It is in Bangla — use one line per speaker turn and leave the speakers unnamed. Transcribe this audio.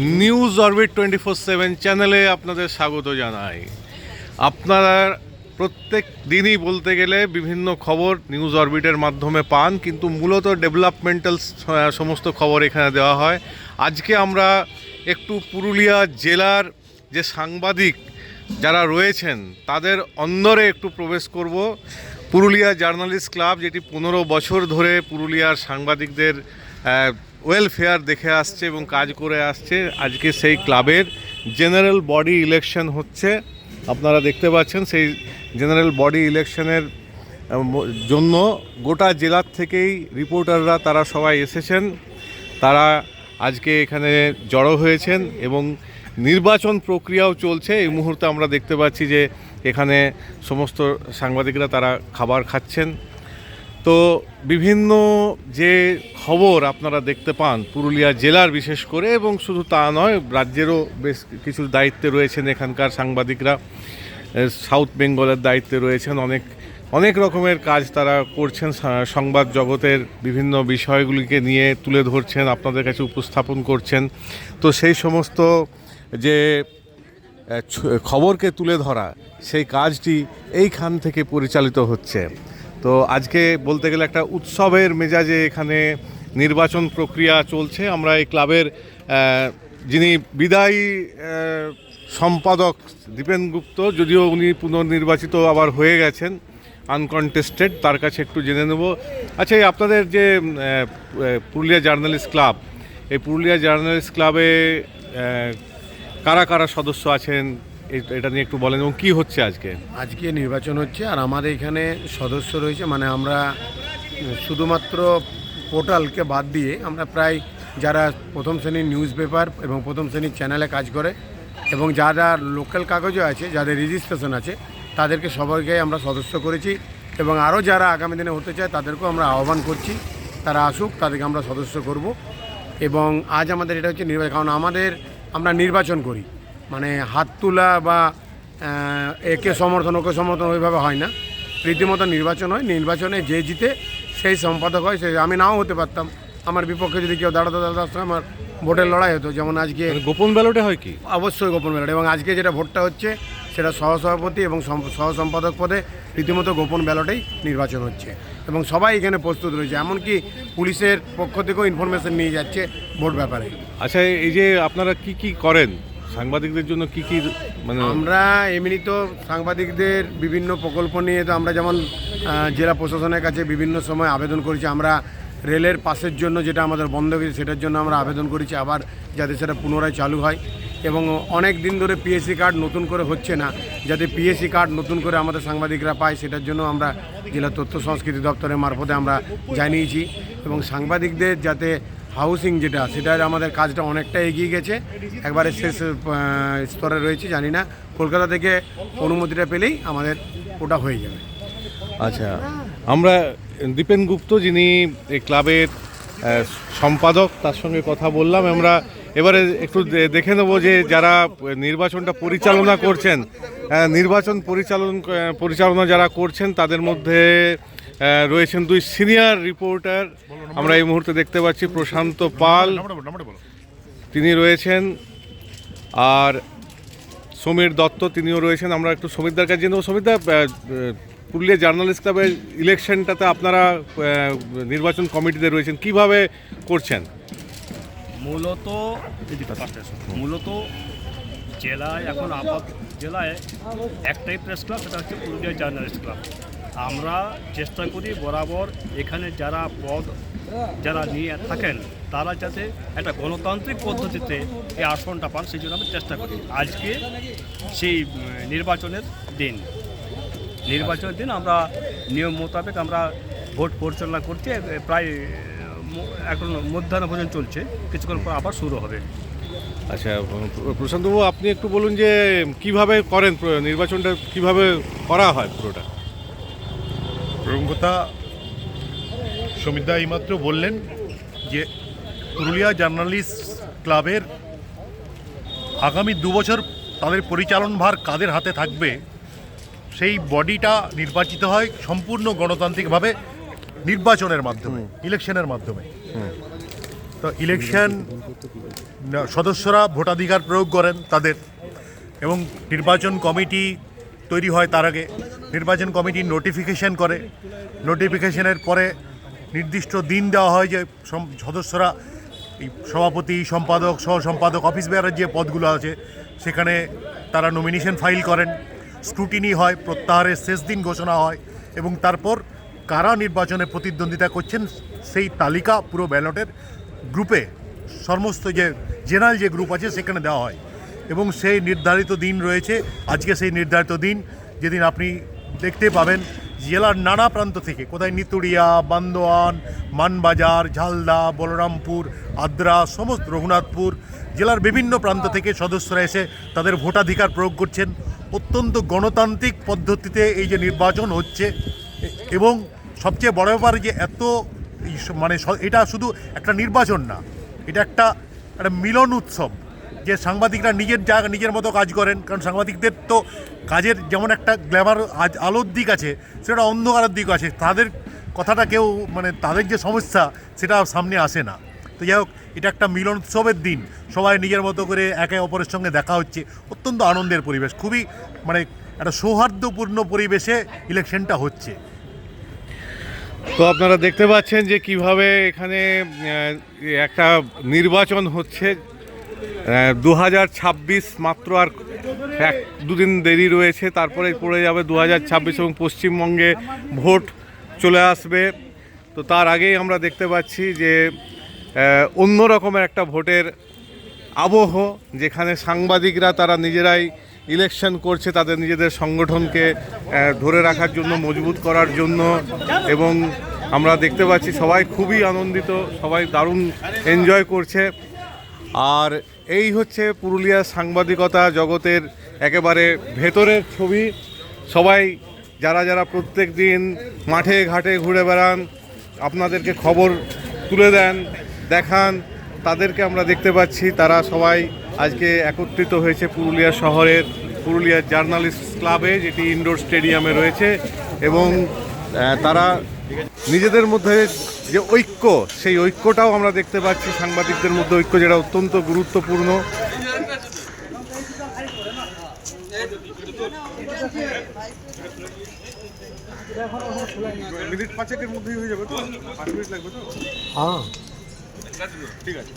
News orbit twenty four seven চ্যানেলে আপনাদের স্বাগত জানাই। আপনারা প্রত্যেক দিনই বলতে গেলে বিভিন্ন খবর নিউজ অরবিটের মাধ্যমে পান, কিন্তু মূলত ডেভেলপমেন্টাল সমস্ত খবর এখানে দেওয়া হয়। আজকে আমরা একটু পুরুলিয়া জেলার যে সাংবাদিক যারা রয়েছেন, তাদের অন্দরে একটু প্রবেশ করব। পুরুলিয়া জার্নালিস্ট ক্লাব, যেটি পনেরো বছর ধরে পুরুলিয়ার সাংবাদিকদের ওয়েলফেয়ার দেখে আসছে এবং কাজ করে আসছে। আজকে সেই ক্লাবের জেনারেল বডি ইলেকশন হচ্ছে। আপনারা দেখতে পাচ্ছেন সেই জেনারেল বডি ইলেকশনের জন্য গোটা জেলার থেকেই রিপোর্টাররা তারা সবাই এসেছেন। তারা আজকে এখানে জড়ো হয়েছেন এবং নির্বাচন প্রক্রিয়াও চলছে। এই মুহূর্তে আমরা দেখতে পাচ্ছি যে এখানে সমস্ত সাংবাদিকরা তারা খাবার খাচ্ছেন। তো বিভিন্ন যে খবর আপনারা দেখতে পান, পুরুলিয়া জেলার বিশেষ করে, এবং শুধু তা নয়, রাজ্যেরও বেশ কিছু দায়িত্বে রয়েছেন এখানকার সাংবাদিকরা সাউথ বেঙ্গলের দায়িত্বে রয়েছেন, অনেক অনেক রকমের কাজ তারা করছেন সংবাদ জগতের বিভিন্ন বিষয়গুলিকে নিয়ে তুলে ধরছেন, আপনাদের কাছে উপস্থাপন করছেন। তো সেই সমস্ত যে খবরকে তুলে ধরা, সেই কাজটি এইখান থেকে পরিচালিত হচ্ছে। তো আজকে বলতে গেলে একটা উৎসবের মেজাজে এখানে নির্বাচন প্রক্রিয়া চলছে। আমরা এই ক্লাবের যিনি বিদায়ী সম্পাদক দীপেন গুপ্ত, যদিও উনি পুনর্নির্বাচিত আবার হয়ে গেছেন আনকনটেস্টেড তার কাছে একটু জেনে নেব। আচ্ছা এই আপনাদের যে পুরুলিয়া জার্নালিস্ট ক্লাব, এই পুরুলিয়া জার্নালিস্ট ক্লাবে কারা কারা সদস্য আছেন? এটা নিয়ে একটু বলেন, এবং কী হচ্ছে আজকে?
আজকে নির্বাচন হচ্ছে, আর আমাদের এখানে সদস্য রয়েছে মানে আমরা, শুধুমাত্র পোর্টালকে বাদ দিয়ে আমরা প্রায় যারা প্রথম শ্রেণির নিউজ পেপার এবং প্রথম শ্রেণির চ্যানেলে কাজ করে, এবং যারা লোকাল কাগজও আছে, যাদের রেজিস্ট্রেশন আছে, তাদেরকে সবাইকে আমরা সদস্য করেছি, এবং আরও যারা আগামী দিনে হতে চায়, তাদেরকেও আমরা আহ্বান করছি, তারা আসুক, তাদেরকে আমরা সদস্য করব, এবং আজ আমাদের এটা হচ্ছে নির্বাচন, কারণ আমাদের আমরা নির্বাচন করি। মানে হাত তোলা বা একে সমর্থন ওকে সমর্থন ওইভাবে হয় না। রীতিমতো নির্বাচন হয় নির্বাচনে যে জিতে সেই সম্পাদক হয় সেই আমি নাও হতে পারতাম। আমার বিপক্ষে যদি কেউ দাঁড়াতে দাঁড়াতে আমার ভোটের লড়াই হতো। যেমন আজকে
গোপন ব্যালটে হয় কি?
অবশ্যই গোপন ব্যালট। এবং আজকে যেটা ভোটটা হচ্ছে সেটা সহসভাপতি এবং সম- সহসম্পাদক পদে রীতিমতো গোপন ব্যালটেই নির্বাচন হচ্ছে। এবং সবাই এখানে প্রস্তুত রয়েছে। এমনকি পুলিশের পক্ষ থেকেও ইনফরমেশন নিয়ে যাচ্ছে ভোট ব্যাপারে।
আচ্ছা এই যে আপনারা কি কি করেন? সাংবাদিকদের জন্য কি কি মানে
আমরা এমনি তো সাংবাদিকদের বিভিন্ন প্রকল্প নিয়ে তো আমরা যেমন জেলা প্রশাসনের কাছে বিভিন্ন সময় আবেদন করেছি, আমরা রেলের পাশের জন্য যেটা আমাদের বন্ধ হয়েছে সেটার জন্য আমরা আবেদন করেছি, আবার যাতে সেটা পুনরায় চালু হয়। এবং অনেক দিন ধরে পিএসসি কার্ড নতুন করে হচ্ছে না, যাতে পিএসসি কার্ড নতুন করে আমাদের সাংবাদিকরা পায় সেটার জন্য আমরা জেলা তথ্য সংস্কৃতি দপ্তরের মারফতে আমরা জানিয়েছি। এবং সাংবাদিকদের যাতে হাউসিং যেটা, সেটার আমাদের কাজটা অনেকটা এগিয়ে গেছে। একবারে শেষ স্তরে রয়েছে, জানি না। কলকাতা থেকে অনুমতিটা পেলেই আমাদের ওটা হয়ে যাবে।
আচ্ছা আমরা দীপেন গুপ্ত, যিনি এই ক্লাবের সম্পাদক, তার সঙ্গে কথা বললাম। আমরা এবারে একটু দেখে নেব যে যারা নির্বাচনটা পরিচালনা করছেন নির্বাচন পরিচালন পরিচালনা যারা করছেন, তাদের মধ্যে রয়েছেন দুই সিনিয়র রিপোর্টার। আমরা এই মুহূর্তে দেখতে পাচ্ছি প্রশান্ত পাল। তিনি রয়েছেন আর সমীর দত্ত তিনিও রয়েছেন। আমরা একটু সমীরদার কাছে জেনে সমীরদা পুরুলিয়া জার্নালিস্ট ক্লাবের ইলেকশনটাতে আপনারা নির্বাচন কমিটিতে রয়েছেন। কীভাবে করছেন?
মূলত মূলত জেলায় এখন আপাত জেলায় একটাই প্রেস ক্লাব সেটা হচ্ছে পুরুলিয়া জার্নালিস্ট ক্লাব আমরা চেষ্টা করি বরাবর এখানে যারা পদ, যারা নিয়ে থাকেন, তারা যাতে একটা গণতান্ত্রিক পদ্ধতিতে এই আসনটা পান, সেই জন্য আমরা চেষ্টা করি। আজকে সেই নির্বাচনের দিন। নির্বাচনের দিন আমরা নিয়ম মোতাবেক আমরা ভোট পরিচালনা করছি প্রায় এখন মধ্যাহ্ন পর্যন্ত চলছে। কিছুক্ষণ পর আবার শুরু হবে।
আচ্ছা প্রশান্তবাবু, আপনি একটু বলুন যে, কীভাবে করেন নির্বাচনটা, কীভাবে করা হয় পুরোটা?
প্রথম কথা সমিতা এইমাত্র বললেন যে পুরুলিয়া জার্নালিস্ট ক্লাবের আগামী দু বছর তাদের পরিচালন ভার কাদের হাতে থাকবে সেই বডিটা নির্বাচিত হয় সম্পূর্ণ গণতান্ত্রিকভাবে নির্বাচনের মাধ্যমে ইলেকশনের মাধ্যমে। তো ইলেকশন সদস্যরা ভোটাধিকার প্রয়োগ করেন তাদের এবং নির্বাচন কমিটি তৈরি হয় তার আগে নির্বাচন কমিটি নোটিফিকেশন করে। নোটিফিকেশনের পরে নির্দিষ্ট দিন দেওয়া হয় যে সদস্যরা এই সভাপতি, সম্পাদক সহ সম্পাদক অফিস বেয়ারের যে পদগুলো আছে, সেখানে তারা নমিনেশন ফাইল করেন। স্ক্রুটিনি হয়, প্রত্যাহারের শেষ দিন ঘোষণা হয় এবং তারপর কারা নির্বাচনে প্রতিদ্বন্দ্বিতা করছেন সেই তালিকা পুরো ব্যালটের গ্রুপে সমস্ত যে জেনারেল যে গ্রুপ আছে, সেখানে দেওয়া হয়। এবং সেই নির্ধারিত দিন রয়েছে। আজকে সেই নির্ধারিত দিন, যেদিন আপনি দেখতে পাবেন জেলার নানা প্রান্ত থেকে, কোথায় নিতুড়িয়া বান্দোয়ান, মানবাজার, ঝালদা, বলরামপুর, আদ্রা, সমস্ত রঘুনাথপুর জেলার বিভিন্ন প্রান্ত থেকে সদস্যরা এসে তাদের ভোটাধিকার প্রয়োগ করছেন। অত্যন্ত গণতান্ত্রিক পদ্ধতিতে এই যে নির্বাচন হচ্ছে এবং সবচেয়ে বড় ব্যাপার যে এত মানে এটা শুধু একটা নির্বাচন না, এটা একটা একটা মিলন উৎসব। যে সাংবাদিকরা নিজের যা নিজের মতো কাজ করেন, কারণ সাংবাদিকদের তো কাজের যেমন একটা গ্ল্যামার আজ আলোর দিক আছে, সেটা অন্ধকারের দিক আছে। তাদের কথাটা কেউ মানে তাদের যে সমস্যা, সেটা সামনে আসে না। তো যাই হোক, এটা একটা মিলন উৎসবের দিন। সবাই নিজের মতো করে একে অপরের সঙ্গে দেখা হচ্ছে। অত্যন্ত আনন্দের পরিবেশ। খুবই মানে একটা সৌহার্দ্যপূর্ণ পরিবেশে ইলেকশনটা হচ্ছে।
তো আপনারা দেখতে পাচ্ছেন যে কীভাবে এখানে একটা নির্বাচন হচ্ছে। দু হাজার ছাব্বিশ মাত্র আর এক দুদিন দেরি রয়েছে তারপরে পড়ে যাবে দু হাজার ছাব্বিশ এবং পশ্চিমবঙ্গে ভোট চলে আসবে। তো তার আগেই আমরা দেখতে পাচ্ছি যে অন্য রকমের একটা ভোটের আবহ, যেখানে সাংবাদিকরা তারা নিজেরাই ইলেকশন করছে, তাদের নিজেদের সংগঠনকে ধরে রাখার জন্য, মজবুত করার জন্য এবং আমরা দেখতে পাচ্ছি সবাই খুবই আনন্দিত, সবাই দারুণ এনজয় করছে। আর এই হচ্ছে পুরুলিয়ার সাংবাদিকতা জগতের একেবারে ভেতরের ছবি। সবাই যারা যারা প্রত্যেক দিন মাঠে ঘাটে ঘুরে বেড়ান, আপনাদেরকে খবর তুলে দেন, দেখান, তাদেরকে আমরা দেখতে পাচ্ছি। তারা সবাই আজকে একত্রিত হয়েছে পুরুলিয়া শহরের পুরুলিয়ার জার্নালিস্ট ক্লাবে, যেটি ইনডোর স্টেডিয়ামে রয়েছে। এবং তারা নিজেদের মধ্যে যে ঐক্য সেই ঐক্যটাও আমরা দেখতে পাচ্ছি। সাংবাদিকদের মধ্যে ঐক্য যেটা অত্যন্ত গুরুত্বপূর্ণ। মিনিট পাঁচেকের মধ্যেই হয়ে যাবে তো? পাঁচ মিনিট লাগবে তো?
হ্যাঁ।
ঠিক আছে!